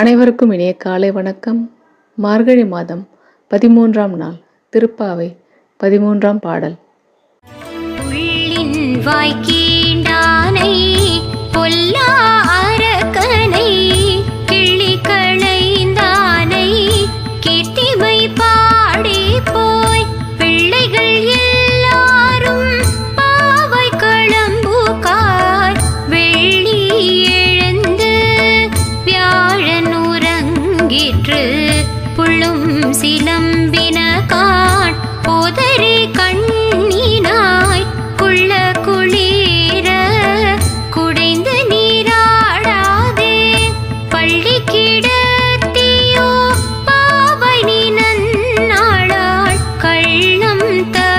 அனைவருக்கும் இனிய காலை வணக்கம். மார்கழி மாதம் பதிமூன்றாம் நாள் திருப்பாவை பதிமூன்றாம் பாடல். வாய்க்கே பங்கேற்று புள்ளும் சிலம்பின காட் புதறி கண்ணினாய். குள்ள குளிர குடைந்து நீராடாதே. பள்ளி கிடத்தியோ பாவனி நன்னாளாள் கள்ளம் த